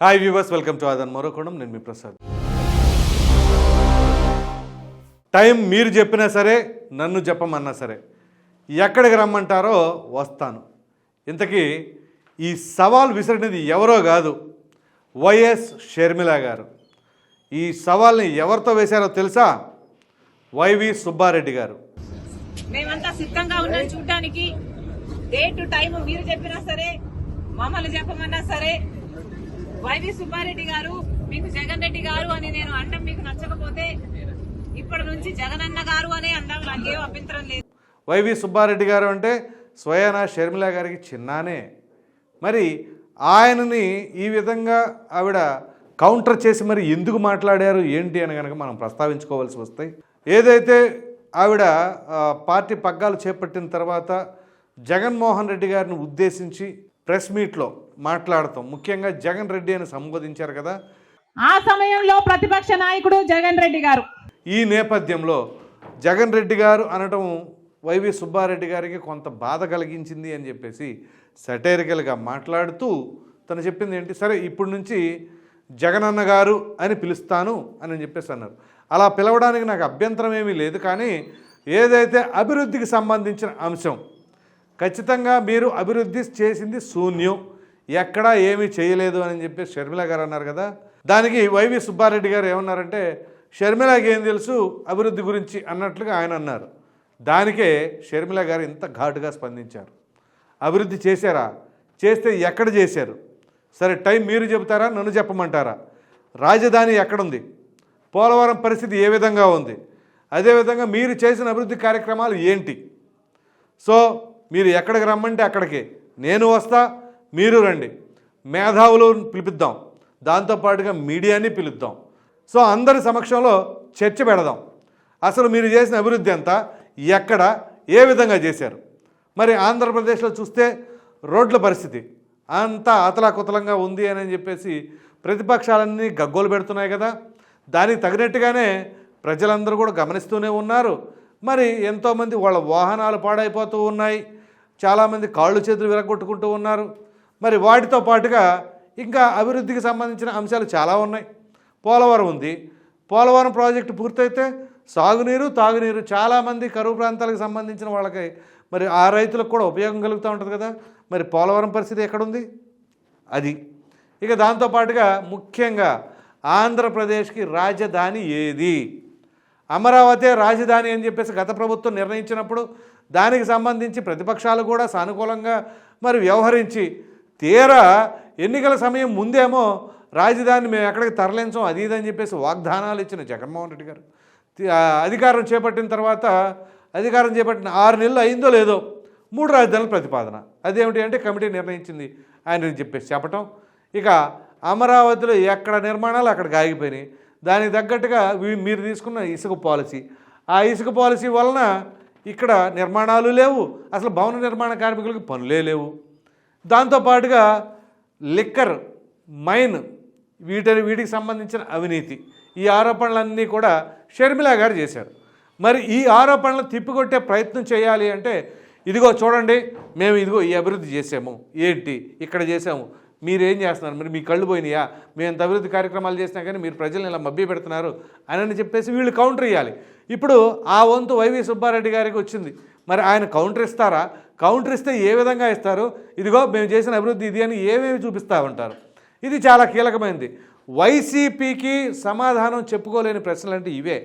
Hi viewers welcome to Aadhan మరోకోణం నేను మీ Prasad time మీరు చెప్పినా సరే నన్ను చెప్పమన్నా సరే ఎక్కడికి రమ్మంటారో వస్తాను. ఇంతకీ ఈ సవాల్ విసిరినది ఎవరో కాదు వైఎస్ షర్మిల గారు. ఈ సవాల్ని ఎవరితో వేశారో తెలుసా? వైవి సుబ్బారెడ్డి గారు. మేమంతా సిద్ధంగా ఉన్నాం చూడడానికి. డేట్ టైం మీరు చెప్పినా సరే మమ్మల్ని చెప్పమన్నా సరే వైవి సుబ్బారెడ్డి గారు మీకు జగన్ రెడ్డి గారు అని నేను అండం మీకు నచ్చకపోతే ఇప్పటి నుంచి జగనన్న గారు అనే అండం నాకేం అభ్యంతరం లేదు. వైవి సుబ్బారెడ్డి గారు అంటే స్వయాన షర్మిల గారికి చిన్నానే. మరి ఆయనని ఈ విధంగా ఆవిడ కౌంటర్ చేసి మరి ఎందుకు మాట్లాడారు ఏంటి అని కనుక మనం ప్రస్తావించుకోవాల్సి వస్తాయి ఏదైతే ఆవిడ పార్టీ పగ్గాలు చేపట్టిన తర్వాత జగన్మోహన్ రెడ్డి గారిని ఉద్దేశించి ప్రెస్ మీట్లో మాట్లాడతాం. ముఖ్యంగా జగన్ రెడ్డి అని సంబోధించారు కదా. ఆ సమయంలో ప్రతిపక్ష నాయకుడు జగన్ రెడ్డి గారు. ఈ నేపథ్యంలో జగన్ రెడ్డి గారు అనటం వైవి సుబ్బారెడ్డి గారికి కొంత బాధ కలిగించింది అని చెప్పేసి సటైరికల్గా మాట్లాడుతూ తను చెప్పింది ఏంటి? సరే ఇప్పటి నుంచి జగనన్న గారు అని పిలుస్తాను అని చెప్పేసి అన్నారు. అలా పిలవడానికి నాకు అభ్యంతరం ఏమీ లేదు కానీ ఏదైతే అభివృద్ధికి సంబంధించిన అంశం ఖచ్చితంగా మీరు అభివృద్ధి చేసింది శూన్యం. ఎక్కడా ఏమీ చేయలేదు అని చెప్పి షర్మిల గారు అన్నారు కదా. దానికి వైవి సుబ్బారెడ్డి గారు ఏమన్నారంటే షర్మిలకి ఏం తెలుసు? అభివృద్ధి గురించి అన్నట్లుగా ఆయన అన్నారు. దానికే షర్మిల గారు ఇంత ఘాటుగా స్పందించారు. అభివృద్ధి చేశారా? చేస్తే ఎక్కడ చేశారు? సరే టైం మీరు చెబుతారా? నన్ను చెప్పమంటారా? రాజధాని ఎక్కడుంది? పోలవరం పరిస్థితి ఏ విధంగా ఉంది? అదేవిధంగా మీరు చేసిన అభివృద్ధి కార్యక్రమాలు ఏంటి? సో మీరు ఎక్కడికి రమ్మంటే అక్కడికి. నేను వస్తా మీరు రండి. మేధావులు పిలిపిద్దాం. దాంతోపాటుగా మీడియాని పిలుద్దాం. సో అందరి సమక్షంలో చర్చ పెడదాం. అసలు మీరు చేసిన అభివృద్ధి అంతా ఎక్కడ ఏ విధంగా చేశారు? మరి ఆంధ్రప్రదేశ్లో చూస్తే రోడ్ల పరిస్థితి అంతా అతలాకుతలంగా ఉంది అని చెప్పేసి ప్రతిపక్షాలన్నీ గగ్గోలు పెడుతున్నాయి కదా. దానికి తగినట్టుగానే ప్రజలందరూ కూడా గమనిస్తూనే ఉన్నారు. మరి ఎంతోమంది వాళ్ళ వాహనాలు పాడైపోతూ ఉన్నాయి. చాలామంది కాళ్ళు చేతులు విరగొట్టుకుంటూ ఉన్నారు. మరి వాటితో పాటుగా ఇంకా అభివృద్ధికి సంబంధించిన అంశాలు చాలా ఉన్నాయి. పోలవరం ఉంది. పోలవరం ప్రాజెక్టు పూర్తయితే సాగునీరు తాగునీరు చాలామంది కరువు ప్రాంతాలకు సంబంధించిన వాళ్ళకి మరి ఆ రైతులకు కూడా ఉపయోగం కలుగుతూ ఉంటుంది కదా. మరి పోలవరం పరిస్థితి ఎక్కడుంది? అది. ఇక దాంతోపాటుగా ముఖ్యంగా ఆంధ్రప్రదేశ్కి రాజధాని ఏది? అమరావతి రాజధాని అని చెప్పేసి గత ప్రభుత్వం నిర్ణయించినప్పుడు దానికి సంబంధించి ప్రతిపక్షాలు కూడా సానుకూలంగా మరి వ్యవహరించి తీరా ఎన్నికల సమయం ముందేమో రాజధాని మేము ఎక్కడికి తరలించం అది ఇది అని చెప్పేసి వాగ్దానాలు ఇచ్చిన జగన్మోహన్ రెడ్డి గారు. అధికారం చేపట్టిన తర్వాత అధికారం చేపట్టిన ఆరు నెలలు అయిందో లేదో మూడు రాజధానుల ప్రతిపాదన. అదేమిటి అంటే కమిటీ నిర్ణయించింది. ఆయన చెప్పేసి చెప్పటం. ఇక అమరావతిలో ఎక్కడ నిర్మాణాలు అక్కడికి ఆగిపోయినాయి దానికి తగ్గట్టుగా మీరు తీసుకున్న ఇసుక పాలసీ. ఆ ఇసుక పాలసీ వలన ఇక్కడ నిర్మాణాలు లేవు. అసలు భవన నిర్మాణ కార్మికులకు పనులే లేవు. దాంతోపాటుగా లిక్కర్ మైన్ వీటి వీటికి సంబంధించిన అవినీతి. ఈ ఆరోపణలన్నీ కూడా షర్మిలా గారు చేశారు. మరి ఈ ఆరోపణలు తిప్పికొట్టే ప్రయత్నం చేయాలి అంటే ఇదిగో చూడండి మేము ఇదిగో ఈ అభివృద్ధి చేసాము ఏంటి? ఇక్కడ చేసాము మీరేం చేస్తున్నారు? మరి మీ కళ్ళు పోయినాయా? మేము ఎంత అభివృద్ధి కార్యక్రమాలు చేసినా కానీ మీరు ప్రజల్ని ఇలా మభ్య పెడుతున్నారు అని చెప్పేసి వీళ్ళు కౌంటర్ ఇవ్వాలి ఇప్పుడు ఆ వంతు వైవి సుబ్బారెడ్డి గారికి వచ్చింది. మరి ఆయన కౌంటర్ ఇస్తారా? కౌంటర్ ఇస్తే ఏ విధంగా ఇస్తారు? ఇదిగో మేము చేసిన అభివృద్ధి ఇది అని ఏమేమి చూపిస్తూ ఉంటారు? ఇది చాలా కీలకమైనది వైసీపీకి సమాధానం చెప్పుకోలేని ప్రశ్నలు అంటే ఇవే.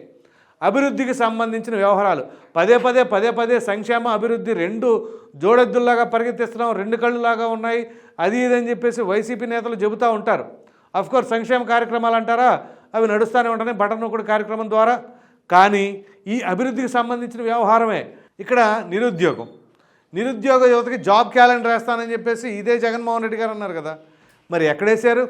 అభివృద్ధికి సంబంధించిన వ్యవహారాలు. పదే పదే పదే పదే సంక్షేమ అభివృద్ధి రెండు జోడెద్దుల్లాగా పరిగెత్తిస్తున్నాం రెండు కళ్ళులాగా ఉన్నాయి. అది ఇది అని చెప్పేసి వైసీపీ నేతలు చెబుతూ ఉంటారు. అఫ్కోర్స్ సంక్షేమ కార్యక్రమాలు అంటారా? అవి నడుస్తూనే ఉంటాయి బటన్ ఒకటి కార్యక్రమం ద్వారా. కానీ ఈ అభివృద్ధికి సంబంధించిన వ్యవహారమే ఇక్కడ నిరుద్యోగం. నిరుద్యోగ యువతకి జాబ్ క్యాలెండర్ వేస్తానని చెప్పేసి ఇదే జగన్మోహన్ రెడ్డి గారు అన్నారు కదా. మరి ఎక్కడేశారు?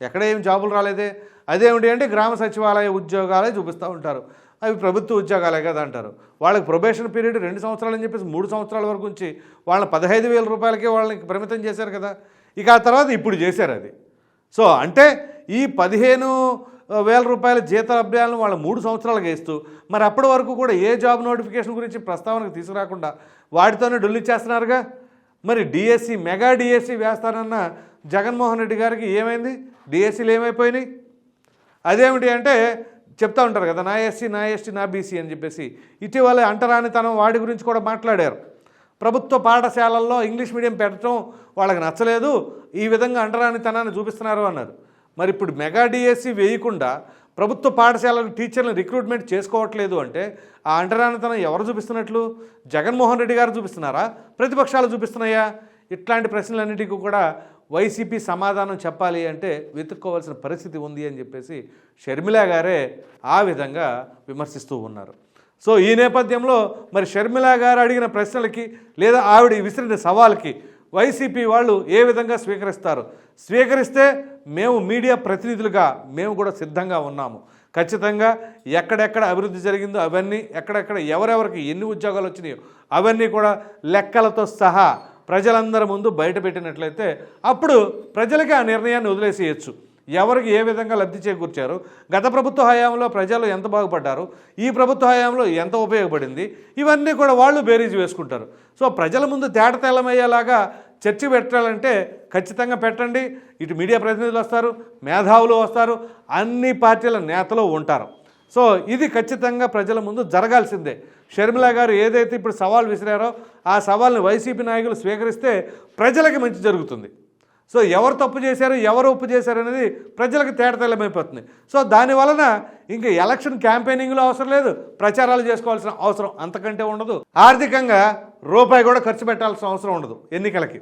ఎక్కడ ఏం జాబులు రాలేదే? అదేమిటి అంటే గ్రామ సచివాలయ ఉద్యోగాలే చూపిస్తూ ఉంటారు. అవి ప్రభుత్వ ఉద్యోగాలే కదా అంటారు. వాళ్ళకి ప్రొబేషన్ పీరియడ్ రెండు సంవత్సరాలు అని చెప్పేసి మూడు సంవత్సరాల వరకు ఉంచి వాళ్ళని పదహైదు వేల రూపాయలకే వాళ్ళకి పరిమితం చేశారు కదా. ఇక ఆ తర్వాత ఇప్పుడు చేశారు అది. సో అంటే ఈ పదిహేను వేల రూపాయల జీతాభ్యాలను వాళ్ళు మూడు సంవత్సరాలకు వేస్తూ మరి అప్పటి వరకు కూడా ఏ జాబ్ నోటిఫికేషన్ గురించి ప్రస్తావనకు తీసుకురాకుండా వాటితోనే డొల్లిచ్చేస్తున్నారుగా? మరి డిఎస్సి మెగా డిఎస్సి వేస్తానన్న జగన్మోహన్ రెడ్డి గారికి ఏమైంది? డిఎస్సీలు ఏమైపోయినాయి? అదేమిటి అంటే చెప్తా ఉంటారు కదా నా ఎస్సీ నా ఎస్టీ నా బీసీ అని చెప్పేసి. ఇటీవల అంటరానితనం వాడి గురించి కూడా మాట్లాడారు. ప్రభుత్వ పాఠశాలల్లో ఇంగ్లీష్ మీడియం పెట్టడం వాళ్ళకి నచ్చలేదు ఈ విధంగా అంటరానితనాన్ని చూపిస్తున్నారు అన్నారు. మరి ఇప్పుడు మెగా డిఎస్సి వేయకుండా ప్రభుత్వ పాఠశాలలు టీచర్లను రిక్రూట్మెంట్ చేసుకోవట్లేదు అంటే ఆ అంటరానితనం ఎవరు చూపిస్తున్నట్లు? జగన్మోహన్ రెడ్డి గారు చూపిస్తున్నారా? ప్రతిపక్షాలు చూపిస్తున్నాయా? ఇట్లాంటి ప్రశ్నలన్నిటికీ కూడా వైసీపీ సమాధానం చెప్పాలి అంటే వెతుక్కోవాల్సిన పరిస్థితి ఉంది అని చెప్పేసి షర్మిల గారే ఆ విధంగా విమర్శిస్తూ ఉన్నారు. సో ఈ నేపథ్యంలో మరి షర్మిల గారు అడిగిన ప్రశ్నలకి లేదా ఆవిడ విసిరిన సవాల్కి వైసీపీ వాళ్ళు ఏ విధంగా స్వీకరిస్తారు? స్వీకరిస్తే మేము మీడియా ప్రతినిధులుగా మేము కూడా సిద్ధంగా ఉన్నాము. ఖచ్చితంగా ఎక్కడెక్కడ అభివృద్ధి జరిగిందో అవన్నీ ఎక్కడెక్కడ ఎవరెవరికి ఎన్ని ఉద్యోగాలు వచ్చినాయో అవన్నీ కూడా లెక్కలతో సహా ప్రజలందరి ముందు బయట పెట్టినట్లయితే అప్పుడు ప్రజలకి ఆ నిర్ణయాన్ని వదిలేసేయచ్చు. ఎవరికి ఏ విధంగా లబ్ధి చేకూర్చారు? గత ప్రభుత్వ హయాంలో ప్రజలు ఎంత బాగుపడ్డారు? ఈ ప్రభుత్వ హయాంలో ఎంత ఉపయోగపడింది? ఇవన్నీ కూడా వాళ్ళు బేరీజ్ వేసుకుంటారు. సో ప్రజల ముందు తేటతెల్లమయ్యేలాగా చర్చ పెట్టాలంటే ఖచ్చితంగా పెట్టండి. ఇటు మీడియా ప్రతినిధులు వస్తారు మేధావులు వస్తారు అన్ని పార్టీల నేతలు ఉంటారు. సో ఇది ఖచ్చితంగా ప్రజల ముందు జరగాల్సిందే. షర్మిల గారు ఏదైతే ఇప్పుడు సవాల్ విసిరారో ఆ సవాల్ని వైసీపీ నాయకులు స్వీకరిస్తే ప్రజలకి మంచి జరుగుతుంది. సో ఎవరు తప్పు చేశారు ఎవరు ఒప్పు చేశారు అనేది ప్రజలకు తేటతెల్లమైపోతుంది. సో దాని వలన ఇంకా ఎలక్షన్ క్యాంపెయినింగ్లో అవసరం లేదు ప్రచారాలు చేసుకోవాల్సిన అవసరం అంతకంటే ఉండదు. ఆర్థికంగా రూపాయి కూడా ఖర్చు పెట్టాల్సిన అవసరం ఉండదు ఎన్నికలకి.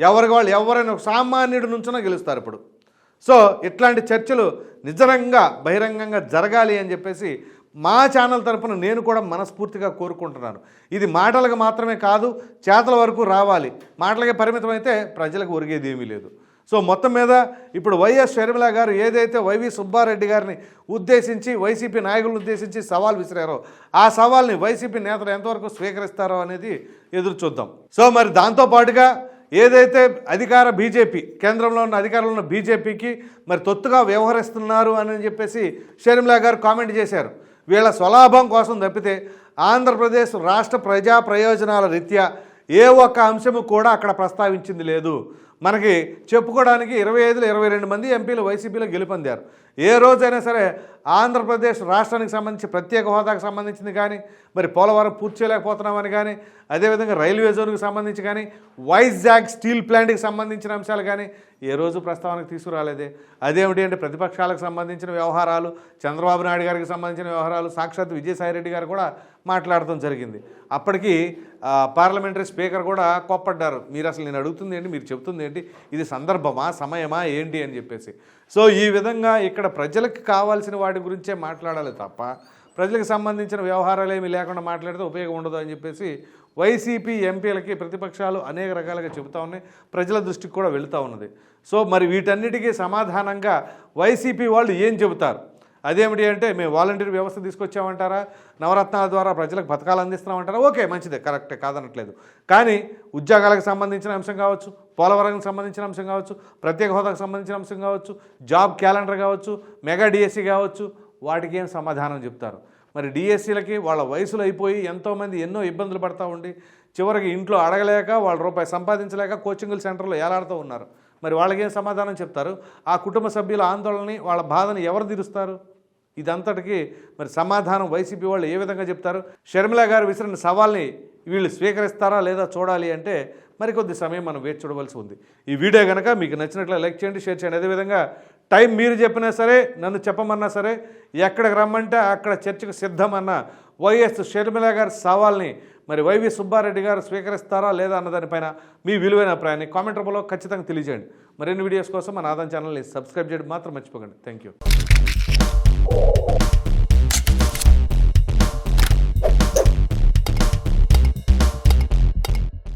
ఎవరికి వాళ్ళు ఎవరైనా ఒక సామాన్యుడి నుంచో గెలుస్తారు ఇప్పుడు. సో ఇట్లాంటి చర్చలు నిజంగా బహిరంగంగా జరగాలి అని చెప్పేసి మా ఛానల్ తరపున నేను కూడా మనస్ఫూర్తిగా కోరుకుంటున్నాను. ఇది మాటలకు మాత్రమే కాదు చేతల వరకు రావాలి. మాటలకే పరిమితం అయితే ప్రజలకు ఒరిగేది ఏమీ లేదు. సో మొత్తం మీద ఇప్పుడు వైఎస్ షర్మిల గారు ఏదైతే వైవి సుబ్బారెడ్డి గారిని ఉద్దేశించి వైసీపీ నాయకులను ఉద్దేశించి సవాల్ విసిరారో ఆ సవాల్ని వైసీపీ నేతలు ఎంతవరకు స్వీకరిస్తారో అనేది ఎదురు చూద్దాం. సో మరి దాంతోపాటుగా ఏదైతే అధికార బీజేపీ కేంద్రంలో ఉన్న అధికారంలో ఉన్న బీజేపీకి మరి తొత్తుగా వ్యవహరిస్తున్నారు అని చెప్పేసి షర్మిలా గారు కామెంట్ చేశారు. వీళ్ళ స్వలాభం కోసం తప్పితే ఆంధ్రప్రదేశ్ రాష్ట్ర ప్రజా ప్రయోజనాల రీత్యా ఏ ఒక్క అంశము కూడా అక్కడ ప్రస్తావించింది లేదు. మనకి చెప్పుకోవడానికి ఇరవై ఐదులో ఇరవై రెండు మంది ఎంపీలు వైసీపీలో గెలుపొందారు. ఏ రోజైనా సరే ఆంధ్రప్రదేశ్ రాష్ట్రానికి సంబంధించి ప్రత్యేక హోదాకు సంబంధించింది కానీ మరి పోలవరం పూర్తి చేయలేకపోతున్నామని కానీ అదేవిధంగా రైల్వే జోన్కి సంబంధించి కానీ వైజాగ్ స్టీల్ ప్లాంట్కి సంబంధించిన అంశాలు కానీ ఏ రోజు ప్రస్తావనకు తీసుకురాలేదే. అదేమిటి అంటే ప్రతిపక్షాలకు సంబంధించిన వ్యవహారాలు చంద్రబాబు నాయుడు గారికి సంబంధించిన వ్యవహారాలు సాక్షాత్ విజయసాయిరెడ్డి గారు కూడా మాట్లాడటం జరిగింది. అప్పటికి పార్లమెంటరీ స్పీకర్ కూడా కోప్పడ్డారు. మీరు అసలు నేను అడుగుతుంది ఏంటి? మీరు చెప్తుంది ఏంటి? ఇది సందర్భమా సమయమా ఏంటి అని చెప్పేసి. సో ఈ విధంగా ఇక్కడ ప్రజలకు కావాల్సిన వాటి గురించే మాట్లాడాలి తప్ప ప్రజలకు సంబంధించిన వ్యవహారాలు ఏమీ లేకుండా మాట్లాడితే ఉపయోగం ఉండదు అని చెప్పేసి వైసీపీ ఎంపీలకి ప్రతిపక్షాలు అనేక రకాలుగా చెబుతా ఉన్నాయి. ప్రజల దృష్టికి కూడా వెళుతూ ఉన్నది. సో మరి వీటన్నిటికీ సమాధానంగా వైసీపీ వాళ్ళు ఏం చెబుతారు? అదేమిటి అంటే మేము వాలంటీర్ వ్యవస్థ తీసుకొచ్చామంటారా? నవరత్నాల ద్వారా ప్రజలకు పథకాలు అందిస్తున్నామంటారా? ఓకే మంచిదే కరెక్టే కాదనట్లేదు. కానీ ఉద్యోగాలకు సంబంధించిన అంశం కావచ్చు పోలవరంకి సంబంధించిన అంశం కావచ్చు ప్రత్యేక హోదాకు సంబంధించిన అంశం కావచ్చు జాబ్ క్యాలెండర్ కావచ్చు మెగా డిఎస్సి కావచ్చు వాటికి ఏం సమాధానం చెప్తారు? మరి డిఎస్సీలకి వాళ్ళ వయసులో అయిపోయి ఎంతోమంది ఎన్నో ఇబ్బందులు పడతా ఉండి చివరికి ఇంట్లో అడగలేక వాళ్ళ రూపాయి సంపాదించలేక కోచింగ్ సెంటర్లో ఏలాడుతూ ఉన్నారు. మరి వాళ్ళకేం సమాధానం చెప్తారు? ఆ కుటుంబ సభ్యుల ఆందోళనని వాళ్ళ బాధని ఎవరు తీరుస్తారు? ఇదంతటికి మరి సమాధానం వైసీపీ వాళ్ళు ఏ విధంగా చెప్తారు? షర్మిల గారు విసిరిన సవాల్ని వీళ్ళు స్వీకరిస్తారా లేదా చూడాలి అంటే మరికొద్ది సమయం మనం వేచి చూడవలసి ఉంది. ఈ వీడియో కనుక మీకు నచ్చినట్లు లైక్ చేయండి షేర్ చేయండి. అదేవిధంగా టైం మీరు చెప్పినా సరే నన్ను చెప్పమన్నా సరే ఎక్కడికి రమ్మంటే అక్కడ చర్చకు సిద్ధమన్న వైఎస్ షర్మిల గారి సవాల్ని మరి వైవి సుబ్బారెడ్డి గారు స్వీకరిస్తారా లేదా అన్నదానిపైన మీ విలువైన అభిప్రాయాన్ని కామెంట్ రూపంలో ఖచ్చితంగా తెలియజేయండి. మరిన్ని వీడియోస్ కోసం మన ఆదాయం ఛానల్ని సబ్స్క్రైబ్ చేయడం మాత్రం మర్చిపోకండి. Thank you